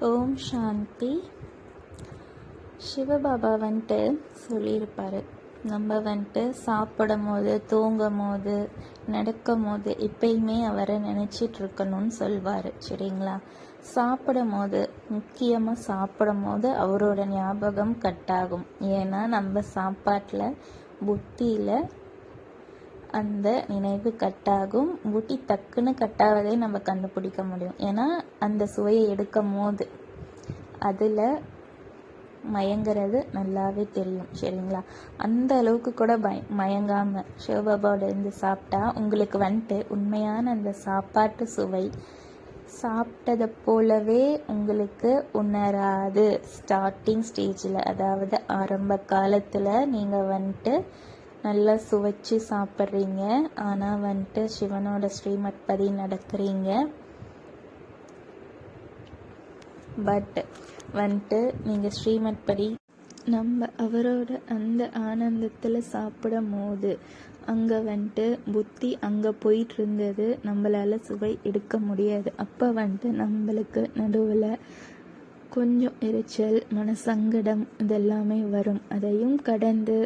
ஓம் சாந்தி. சிவபாபா வந்துட்டு சொல்லியிருப்பார். நம்ம வந்துட்டு சாப்பிடும் போது தூங்கும் போது நடக்கும் போது எப்பயுமே அவரை நினச்சிட்டு இருக்கணும்னு சொல்வார். சரிங்களா? சாப்பிடும் போது முக்கியமாக சாப்பிடும் போது அவரோட ஞாபகம் கட்டாகும். ஏன்னா நம்ம சாப்பாட்டில் புத்தியில் அந்த நினைவு கட்டாகும். ஊட்டி டக்குன்னு கட்டாவதே நம்ம கண்டுபிடிக்க முடியும். ஏன்னா அந்த சுவையை எடுக்கும் போது அதில் மயங்கிறது நல்லாவே தெரியும். சரிங்களா? அந்த அளவுக்கு கூட பய மயங்காமல் சிவபாபாவோட இருந்து சாப்பிட்டா உங்களுக்கு வந்துட்டு உண்மையான அந்த சாப்பாட்டு சுவை சாப்பிட்டதை போலவே உங்களுக்கு உணராது. ஸ்டார்டிங் ஸ்டேஜில் அதாவது ஆரம்ப காலத்தில் நீங்கள் வந்துட்டு நல்லா சுவைச்சு சாப்பிட்றீங்க. ஆனால் வந்துட்டு சிவனோட ஸ்ரீமத் படி நடக்கிறீங்க பட் வந்துட்டு நீங்கள் ஸ்ரீமத் படி நம்ம அவரோட அந்த ஆனந்தத்தில் சாப்பிடும் போது அங்கே வந்துட்டு புத்தி அங்கே போயிட்டு இருந்தது நம்மளால் சுவை எடுக்க முடியாது. அப்போ வந்துட்டு நம்மளுக்கு நடுவில் கொஞ்சம் எரிச்சல் மனசங்கடம் இதெல்லாமே வரும். அதையும் கடந்து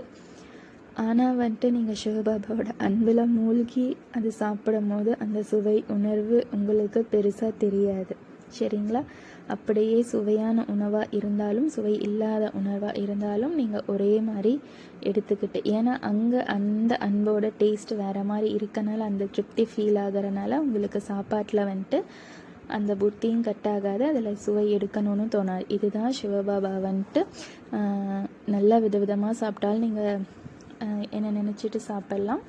ஆனால் வந்துட்டு நீங்கள் சிவபாபாவோட அன்பில் மூழ்கி அது சாப்பிடும் போது அந்த சுவை உணர்வு உங்களுக்கு பெருசாக தெரியாது. சரிங்களா? அப்படியே சுவையான உணவாக இருந்தாலும் சுவை இல்லாத உணவாக இருந்தாலும் நீங்கள் ஒரே மாதிரி எடுத்துக்கிட்டு ஏன்னா அங்கே அந்த அன்போட டேஸ்ட் வேறு மாதிரி இருக்கனால அந்த திருப்தி ஃபீல் ஆகிறனால உங்களுக்கு சாப்பாட்டில் வந்துட்டு அந்த புத்தியும் கட்டாகாது அதில் சுவை எடுக்கணும்னு தோணாது. இதுதான் சிவபாபா வந்துட்டு நல்லா விதவிதமாக சாப்பிட்டாலும் நீங்கள் என்ன நினச்சிட்டு சாப்பிட்லாம்.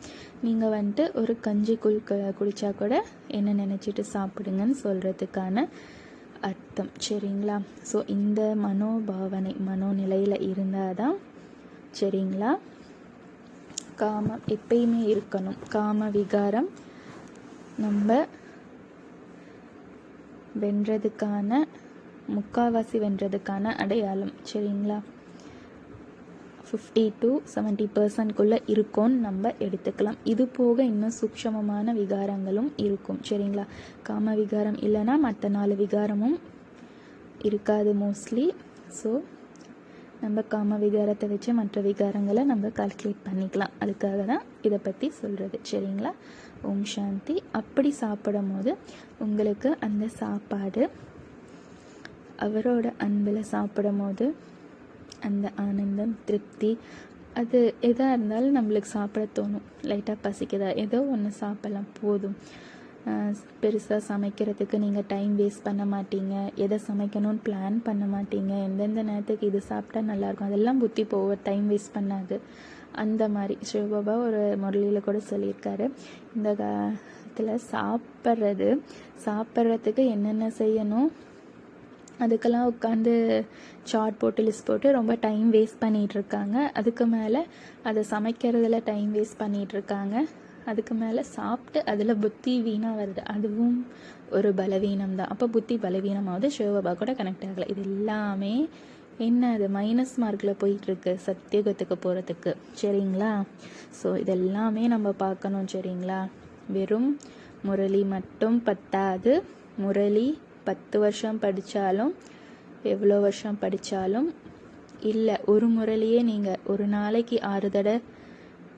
நீங்கள் வந்துட்டு ஒரு கஞ்சி குள் குடித்தா கூட என்ன நினச்சிட்டு சாப்பிடுங்கன்னு சொல்கிறதுக்கான அர்த்தம். சரிங்களா? ஸோ இந்த மனோபாவனை மனோநிலையில் இருந்தால் தான் சரிங்களா? காமம் எப்பயுமே இருக்கணும். காம விகாரம் நம்ம வென்றதுக்கான முக்காவாசி வென்றதுக்கான அடையாளம். சரிங்களா? ஃபிஃப்டி டு செவன்ட்டி பர்சன்ட்குள்ளே இருக்கும்னு நம்ம எடுத்துக்கலாம். இது போக இன்னும் சூக்ஷமமான விகாரங்களும் இருக்கும். சரிங்களா? காம விகாரம் இல்லைன்னா மற்ற நாலு விகாரமும் இருக்காது மோஸ்ட்லி ஸோ நம்ம காம விகாரத்தை வச்சு மற்ற விகாரங்களை நம்ம கால்குலேட் பண்ணிக்கலாம். அதுக்காக தான் இதை பற்றி சொல்கிறது சரிங்களா? ஓம் சாந்தி. அப்படி சாப்பிடும் போது உங்களுக்கு அந்த சாப்பாடு அவரோட அன்பில் சாப்பிடும் போது அந்த ஆனந்தம் திருப்தி. அது எதாக இருந்தாலும் நம்மளுக்கு சாப்பிட தோணும். லைட்டாக பசிக்குதா? ஏதோ ஒன்று சாப்பிட்லாம். போதும். பெருசாக சமைக்கிறதுக்கு நீங்கள் டைம் வேஸ்ட் பண்ண மாட்டீங்க. எதை சமைக்கணும்னு பிளான் பண்ண மாட்டீங்க. எந்தெந்த நேரத்துக்கு இது சாப்பிட்டா நல்லாயிருக்கும். அதெல்லாம் புத்தி போக டைம் வேஸ்ட் பண்ணாது. அந்த மாதிரி. சிவபாபா ஒரு முரளியில் கூட சொல்லியிருக்காரு. இந்த காலத்தில் சாப்பிட்றது சாப்பிட்றதுக்கு என்னென்ன செய்யணும்? அதுக்கெல்லாம் உட்காந்து சார்ட் போட்டு லிஸ்ட் போட்டு ரொம்ப டைம் வேஸ்ட் பண்ணிகிட்ருக்காங்க. அதுக்கு மேலே அதை சமைக்கிறதுல டைம் வேஸ்ட் பண்ணிகிட்ருக்காங்க. அதுக்கு மேலே சாப்பிட்டு அதில் புத்தி வீணாக வருது. அதுவும் ஒரு பலவீனம் தான். அப்போ புத்தி பலவீனமாவது சிவபாபா கூட கனெக்ட் ஆகலை. இது எல்லாமே என்ன அது மைனஸ் மார்க்கில் போயிட்டுருக்கு சத்தியுகத்துக்கு போகிறதுக்கு சரிங்களா? ஸோ இதெல்லாமே நம்ம பார்க்கணும் சரிங்களா? வெறும் முரளி மட்டும் பத்தாது. முரளி பத்து வருஷம் படித்தாலும் எவ்வளோ வருஷம் படித்தாலும் இல்லை ஒரு முறையிலேயே நீங்கள் ஒரு நாளைக்கு ஆறு தடவை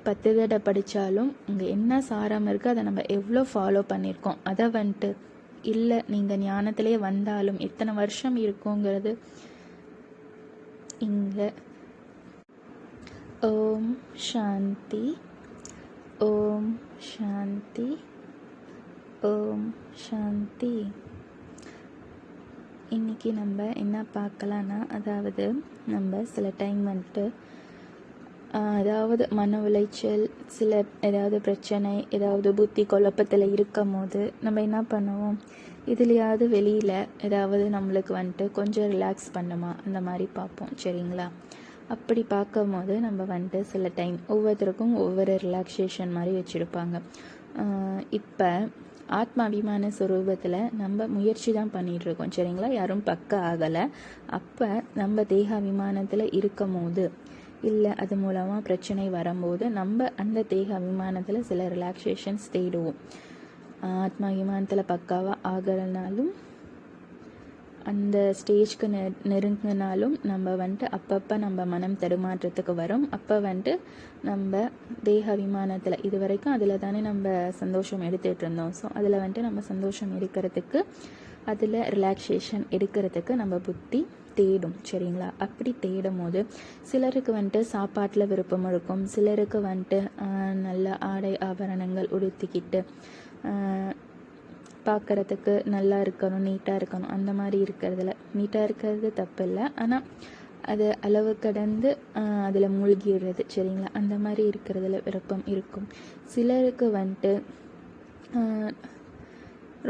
பத்து தடவை படித்தாலும் இங்கே என்ன சாரம் இருக்குது அதை நம்ம எவ்வளோ ஃபாலோ பண்ணியிருக்கோம். அதை வந்துட்டு இல்லை நீங்கள் ஞானத்திலே வந்தாலும் எத்தனை வருஷம் இருக்குங்கிறது இங்கே. ஓம் சாந்தி ஓம் சாந்தி ஓம் சாந்தி. இன்றைக்கி நம்ம என்ன பார்க்கலான்னா அதாவது நம்ம சில டைம் வந்துட்டு அதாவது மன உளைச்சல் சில ஏதாவது பிரச்சனை ஏதாவது புத்தி குழப்பத்தில் இருக்கும் போது நம்ம என்ன பண்ணுவோம்? இதுலையாவது வெளியில் ஏதாவது நம்மளுக்கு வந்துட்டு கொஞ்சம் ரிலாக்ஸ் பண்ணுமா? அந்த மாதிரி பார்ப்போம் சரிங்களா? அப்படி பார்க்கும் போது நம்ம வந்துட்டு சில டைம் ஒவ்வொருத்தருக்கும் ஒவ்வொரு ரிலாக்ஸேஷன் மாதிரி வச்சுருப்பாங்க. இப்போ ஆத்மாபிமான சுரூபத்தில் நம்ம முயற்சி தான் பண்ணிகிட்ருக்கோம் சரிங்களா? யாரும் பக்க ஆகலை. அப்போ நம்ம தேகாபிமானத்தில் இருக்கும் போது இல்லை அது மூலமாக பிரச்சனை வரும்போது நம்ம அந்த தேக அபிமானத்தில் சில ரிலாக்ஸேஷன்ஸ் தேடுவோம். ஆத்மாபிமானத்தில் பக்காவாக ஆகிறனாலும் அந்த ஸ்டேஜ்க்கு நெ நெருங்கினாலும் நம்ம வந்துட்டு அப்பப்போ நம்ம மனம் தடுமாற்றத்துக்கு வரும். அப்போ வந்துட்டு நம்ம தேக அபிமானத்தில் இது வரைக்கும் அதில் தானே நம்ம சந்தோஷம் எடுத்துகிட்டு இருந்தோம். ஸோ அதில் வந்துட்டு நம்ம சந்தோஷம் எடுக்கிறதுக்கு அதில் ரிலாக்ஸேஷன் எடுக்கிறதுக்கு நம்ம புத்தி தேடும் சரிங்களா? அப்படி தேடும் போது சிலருக்கு வந்துட்டு சாப்பாட்டில் விருப்பம் இருக்கும். சிலருக்கு வந்துட்டு நல்ல ஆடை ஆபரணங்கள் உடுத்திக்கிட்டு பார்க்கறதுக்கு நல்லா இருக்கணும் நீட்டாக இருக்கணும். அந்த மாதிரி இருக்கிறதுல. நீட்டாக இருக்கிறது தப்பு இல்லை ஆனால் அது அளவு கடந்து அதில் மூழ்கிடுறது சரிங்களா? அந்த மாதிரி இருக்கிறதுல விருப்பம் இருக்கும். சிலருக்கு வந்துட்டு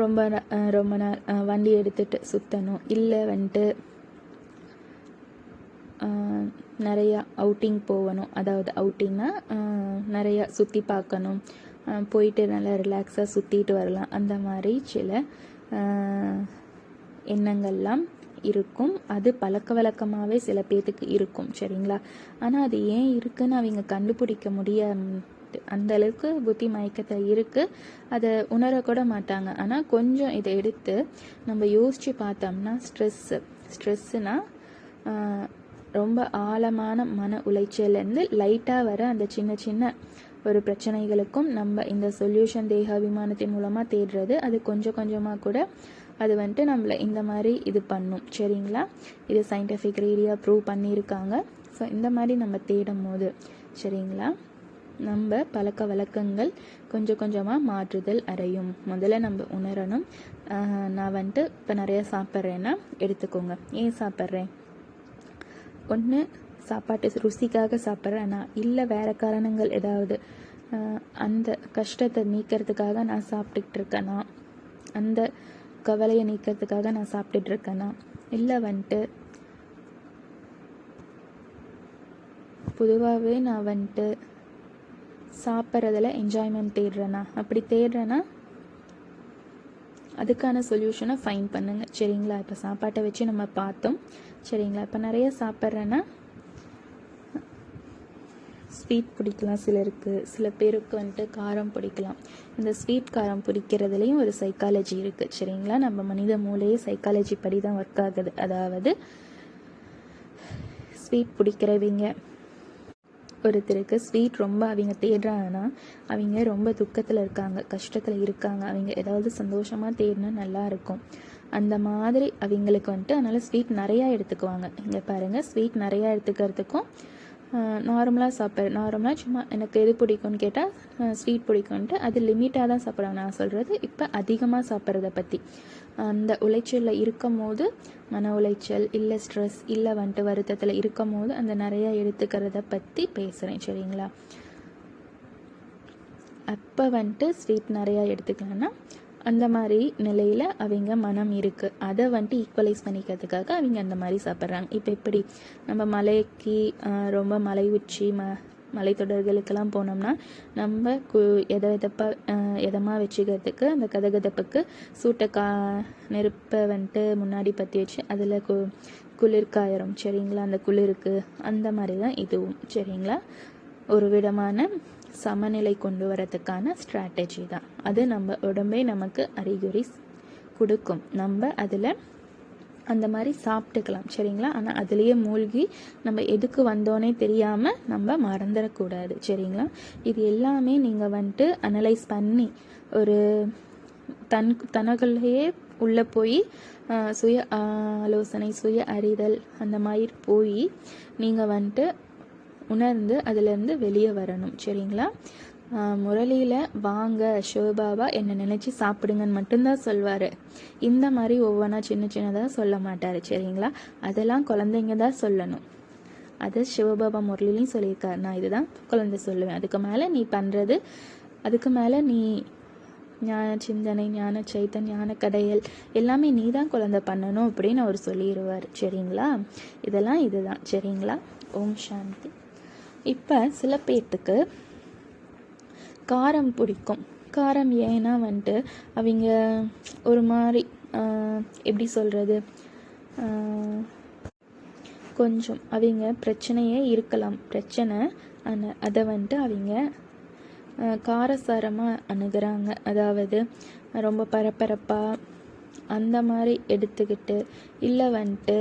ரொம்ப ரொம்ப நாள் வண்டி எடுத்துகிட்டு சுற்றணும் இல்லை வந்துட்டு நிறையா அவுட்டிங் போகணும். அதாவது அவுட்டிங்னா நிறையா சுற்றி பார்க்கணும். போயிட்டு நல்லா ரிலாக்ஸாக சுற்றிட்டு வரலாம். அந்த மாதிரி சில எண்ணங்கள்லாம் இருக்கும். அது பழக்க வழக்கமாகவே சில பேர்த்துக்கு இருக்கும் சரிங்களா? ஆனால் அது ஏன் இருக்குன்னு அவங்க கண்டுபிடிக்க முடிய அந்த அளவுக்கு புத்தி மயக்கத்தில் இருக்குது அதை உணரக்கூட மாட்டாங்க. ஆனால் கொஞ்சம் இதை எடுத்து நம்ம யோசித்து பார்த்தோம்னா ஸ்ட்ரெஸ்ஸு ஸ்ட்ரெஸ்ஸுனால் ரொம்ப ஆழமான மன உளைச்சல்லேருந்து லைட்டாக வர அந்த சின்ன சின்ன ஒரு பிரச்சனைகளுக்கும் நம்ம இந்த சொல்யூஷன் தேகாபிமானத்தின் மூலமாக தேடுறது அது கொஞ்சம் கொஞ்சமாக கூட அது வந்துட்டு நம்மளை இந்த மாதிரி இது பண்ணும். சரிங்களா? இது சயின்டிஃபிக் ரீதியாக ப்ரூவ் பண்ணியிருக்காங்க. ஸோ இந்த மாதிரி நம்ம தேடும் போது சரிங்களா? நம்ம பழக்க வழக்கங்கள் கொஞ்சம் கொஞ்சமாக மாற்றுதல் அடையும். முதல்ல நம்ம உணரணும். நான் வந்துட்டு இப்போ நிறைய சாப்பிட்றேன்னா எடுத்துக்கோங்க. ஏன் சாப்பிட்றேன்? ஒன்று சாப்பாட்டு ருசிக்காக சாப்பிட்றேன்னா இல்லை வேறு காரணங்கள் ஏதாவது அந்த கஷ்டத்தை நீக்கிறதுக்காக நான் சாப்பிட்டுக்கிட்டு இருக்கேனா அந்த கவலையை நீக்கிறதுக்காக நான் சாப்பிட்டுட்டு இருக்கேனா இல்லை வந்துட்டு பொதுவாகவே நான் வந்துட்டு சாப்பிட்றதுல என்ஜாய்மெண்ட் தேடுறேனா? அப்படி தேடுறேன்னா அதுக்கான சொல்யூஷனை ஃபைன் பண்ணுங்க. சரிங்களா? இப்போ சாப்பாட்டை வச்சு நம்ம பார்த்தோம். சரிங்களா? இப்போ நிறைய சாப்பிட்றேன்னா ஸ்வீட் பிடிக்கலாம் சிலருக்கு. சில பேருக்கு வந்துட்டு காரம் பிடிக்கலாம். இந்த ஸ்வீட் காரம் பிடிக்கிறதுலையும் ஒரு சைக்காலஜி இருக்குது சரிங்களா? நம்ம மனித மூளையே சைக்காலஜி படி தான் ஒர்க் ஆகுது. அதாவது ஸ்வீட் பிடிக்கிறவங்க. ஒருத்தருக்கு ஸ்வீட் ரொம்ப அவங்க தேடுறாங்கன்னா அவங்க ரொம்ப துக்கத்தில் இருக்காங்க கஷ்டத்தில் இருக்காங்க. அவங்க ஏதாவது சந்தோஷமாக தேடினா நல்லா இருக்கும். அந்த மாதிரி அவங்களுக்கு வந்துட்டு அதனால் ஸ்வீட் நிறையா எடுத்துக்குவாங்க. இங்கே பாருங்கள் ஸ்வீட் நிறையா எடுத்துக்கிறதுக்கும் நார்மலாக சாப்பிட்ற நார்மலாக சும்மா எனக்கு எது பிடிக்கும்னு கேட்டால் ஸ்வீட் பிடிக்கும்ன்ட்டு அது லிமிட்டாக தான் சாப்பிட்றாங்க நான் சொல்கிறது இப்போ அதிகமாக சாப்பிட்றத பற்றி அந்த உளைச்சலில் இருக்கும் போது மன உளைச்சல் இல்லை ஸ்ட்ரெஸ் இல்லை வந்துட்டு வருத்தத்தில் இருக்கும் போது அந்த நிறையா எடுத்துக்கிறத பற்றி பேசுகிறேன் சரிங்களா? அப்போ வந்துட்டு ஸ்வீட் நிறையா எடுத்துக்கலாம்னா அந்த மாதிரி நிலையில் அவங்க மனம் இருக்குது அதை வந்துட்டு ஈக்குவலைஸ் பண்ணிக்கிறதுக்காக அவங்க அந்த மாதிரி சாப்பிட்றாங்க. இப்போ எப்படி? நம்ம மலைக்கு ரொம்ப மலை உச்சி ம மலைத்தொடர்களுக்கெல்லாம் போனோம்னா நம்ம கு எதை எதப்பாக எதமாக வச்சுக்கிறதுக்கு அந்த கதகதப்புக்கு சூட்டை கா நெருப்பை வந்துட்டு முன்னாடி பற்றி வச்சு அதில் கு குளிர்காயிரும் சரிங்களா? அந்த குளிருக்கு அந்த மாதிரி தான் இதுவும். சரிங்களா? ஒரு விதமான சமநிலை கொண்டு வரதுக்கான ஸ்ட்ராட்டஜி தான். அது நம்ம உடம்பே நமக்கு அறிகுறி கொடுக்கும். நம்ம அதில் அந்த மாதிரி சாப்பிட்டுக்கலாம் சரிங்களா? ஆனால் அதுலேயே மூழ்கி நம்ம எதுக்கு வந்தோன்னே தெரியாமல் நம்ம மறந்துடக்கூடாது சரிங்களா? இது எல்லாமே நீங்கள் வந்துட்டு அனலைஸ் பண்ணி ஒரு தன் தனக்குள்ளேயே உள்ளே போய் சுய ஆலோசனை சுய அறிதல் அந்த மாதிரி போய் நீங்கள் வந்துட்டு உணர்ந்து அதுலேருந்து வெளியே வரணும். சரிங்களா? முரளியில் வாங்க சிவபாபா என்னை நினச்சி சாப்பிடுங்கன்னு மட்டும்தான் சொல்வார். இந்த மாதிரி ஒவ்வொன்றா சின்ன சின்னதாக சொல்ல மாட்டார். சரிங்களா? அதெல்லாம் குழந்தைங்க தான் சொல்லணும். அதை சிவபாபா முரளிலையும் சொல்லியிருக்காரு. நான் இதுதான் குழந்தை சொல்லுவேன். அதுக்கு மேலே நீ பண்ணுறது அதுக்கு மேலே நீ ஞான சிந்தனை ஞான சைத்தன் ஞான கடையல் எல்லாமே நீ தான் குழந்தை பண்ணணும் அப்படின்னு அவர் சொல்லிடுவார் சரிங்களா? இதெல்லாம் இதுதான். சரிங்களா? ஓம் சாந்தி. இப்போ சில பேர்த்துக்கு காரம் பிடிக்கும். காரம் ஏன்னா வந்துட்டு அவங்க ஒரு மாதிரி எப்படி சொல்கிறது கொஞ்சம் அவங்க பிரச்சனையே இருக்கலாம். பிரச்சனை ஆனால் அதை வந்துட்டு அவங்க காரசாரமாக அணுகிறாங்க. அதாவது ரொம்ப பரபரப்பாக அந்த மாதிரி எடுத்துக்கிட்டு இல்லை வந்துட்டு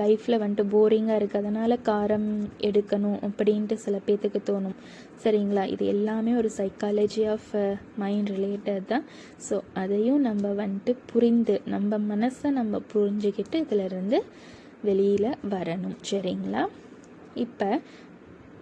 லைஃப்பில் வந்துட்டு போரிங்காக இருக்குது அதனால் காரம் எடுக்கணும் அப்படின்ட்டு சில பேர்த்துக்கு தோணும். சரிங்களா? இது எல்லாமே ஒரு சைக்காலஜி ஆஃப் மைண்ட் ரிலேட்டட் தான். ஸோ அதையும் நம்ம வந்துட்டு புரிந்து நம்ம மனசை நம்ம புரிஞ்சுக்கிட்டு இதிலிருந்து வெளியில் வரணும். சரிங்களா? இப்போ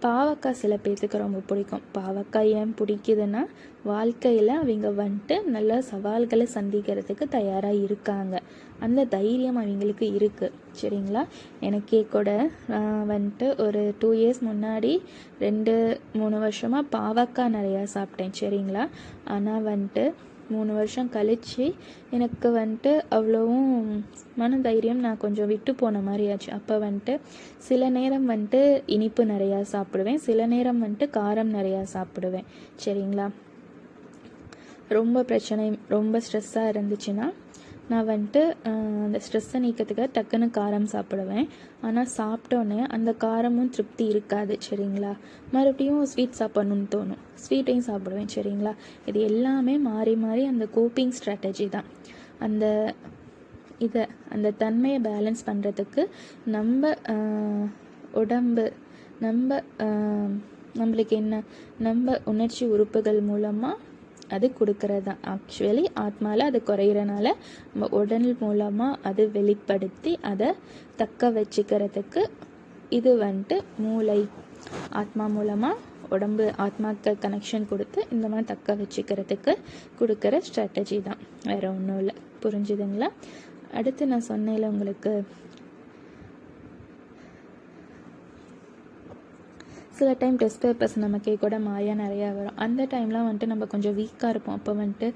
பாவக்காய் சில பேர்த்துக்கு ரொம்ப பிடிக்கும். பாவக்காய் ஏன் பிடிக்குதுன்னா வாழ்க்கையில் அவங்க வந்துட்டு நல்ல சவால்களை சந்திக்கிறதுக்கு தயாராக இருக்காங்க. அந்த தைரியம் அவங்களுக்கு இருக்குது சரிங்களா? எனக்கே கூட நான் வந்துட்டு ஒரு டூ இயர்ஸ் முன்னாடி ரெண்டு மூணு வருஷமாக பாவக்காய் நிறையா சாப்பிட்டேன். சரிங்களா? ஆனால் வந்துட்டு மூணு வருஷம் கழித்து எனக்கு வந்துட்டு அவ்வளோவும் மன தைரியம் நான் கொஞ்சம் விட்டு போன மாதிரி ஆச்சு. அப்போ வந்துட்டு சில நேரம் வந்துட்டு இனிப்பு நிறையா சாப்பிடுவேன். சில நேரம் வந்துட்டு காரம் நிறையா சாப்பிடுவேன். சரிங்களா? ரொம்ப பிரச்சனை ரொம்ப ஸ்ட்ரெஸ்ஸாக இருந்துச்சுன்னா நான் வந்துட்டு அந்த ஸ்ட்ரெஸ்ஸை நீக்கிறதுக்கு டக்குன்னு காரம் சாப்பிடுவேன். ஆனால் சாப்பிட்டோன்னே அந்த காரமும் திருப்தி இருக்காது சரிங்களா? மறுபடியும் ஸ்வீட் சாப்பிட்ணுன்னு தோணும். ஸ்வீட்டையும் சாப்பிடுவேன் சரிங்களா? இது எல்லாமே மாறி மாறி அந்த கோப்பிங் ஸ்ட்ராட்டஜி தான். அந்த இதை அந்த தன்மையை பேலன்ஸ் பண்ணுறதுக்கு நம்ம உடம்பு நம்ம நம்மளுக்கு என்ன நம்ம உணர்ச்சி உறுப்புகள் மூலமாக அது கொடுக்கறது? தான் ஆக்சுவலி ஆத்மாவில் அது குறையிறனால நம்ம உடல் மூலமாக அது வெளிப்படுத்தி அதை தக்க வச்சுக்கிறதுக்கு இது வந்துட்டு மூளை. ஆத்மா மூலமாக உடம்பு ஆத்மாக்கு கனெக்ஷன் கொடுத்து இந்த மாதிரி தக்க வச்சுக்கிறதுக்கு கொடுக்குற ஸ்ட்ராட்டஜி தான். வேறு ஒன்றும் இல்லை. புரிஞ்சுதுங்களா? அடுத்து நான் சொன்னேன்ல உங்களுக்கு சில டைம் டெஸ்ட் பேப்பர்ஸ் நமக்கே கூட மாயா நிறையா வரும். அந்த டைம்லாம் வந்துட்டு நம்ம கொஞ்சம் வீக்காக இருப்போம். அப்போ வந்துட்டு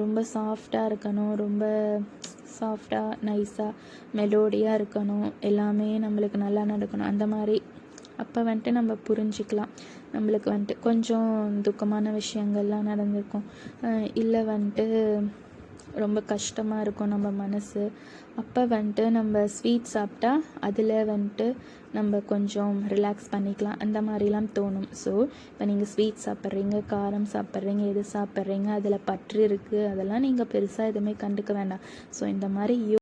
ரொம்ப சாஃப்டாக இருக்கணும். ரொம்ப சாஃப்டாக நைஸாக மெலோடியாக இருக்கணும். எல்லாமே நம்மளுக்கு நல்லா நடக்கணும். அந்த மாதிரி அப்போ வந்துட்டு நம்ம புரிஞ்சிக்கலாம். நம்மளுக்கு வந்துட்டு கொஞ்சம் துக்கமான விஷயங்கள்லாம் நடந்திருக்கும். இல்லை வந்துட்டு ரொம்ப கஷ்டமாக இருக்கும் நம்ம மனசு. அப்போ வந்துட்டு நம்ம ஸ்வீட் சாப்பிட்டா அதில் வந்துட்டு நம்ம கொஞ்சம் ரிலாக்ஸ் பண்ணிக்கலாம். அந்த மாதிரிலாம் தோணும். ஸோ இப்போ நீங்கள் ஸ்வீட் சாப்பிட்றீங்க காரம் சாப்பிட்றீங்க எது சாப்பிட்றீங்க அதில் பற்று இருக்குது அதெல்லாம் நீங்கள் பெருசாக எதுவுமே கண்டுக்க வேண்டாம். ஸோ இந்த மாதிரி